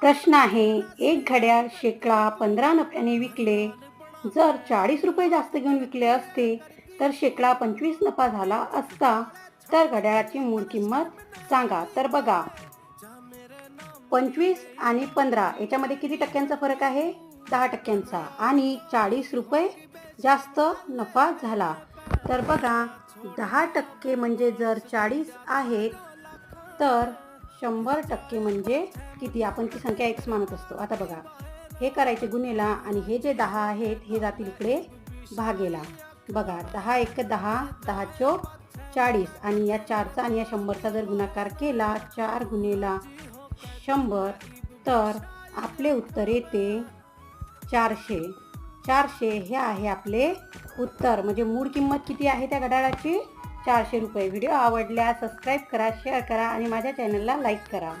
प्रश्न आहे एक घड्याळ शेकडा पंधरा नफ्याने विकले. जर चाळीस रुपये जास्त घेऊन विकले असते तर शेकडा पंचवीस नफा झाला असता तर घड्याळाची मूळ किंमत सांगा तर बघा. पंचवीस आणि पंधरा याच्यामध्ये किती टक्क्यांचा फरक आहे? दहा टक्क्यांचा. आणि चाळीस रुपये जास्त नफा झाला. तर बघा दहा टक्के म्हणजे जर चाळीस आहेत तर शंभर टक्के म्हणजे किती? आपण ती संख्या एक्स मानत असतो. आता बघा हे करायचे गुन्हेला आणि हे जे दहा आहेत हे जातील इकडे भागेला. बघा दहा एक दहा दहा चोक चाळीस. आणि या चारचा आणि या शंभरचा जर गुणाकार केला चार गुन्हेला शंभर तर आपले उत्तर येते चारशे. चारशे हे आहे आपले उत्तर. म्हणजे मूळ किंमत किती आहे त्या घड्याळाची? चारशे रुपये व्हिडिओ आवडल्यास सबस्क्राईब करा शेअर करा आणि माझ्या चॅनलला लाईक करा.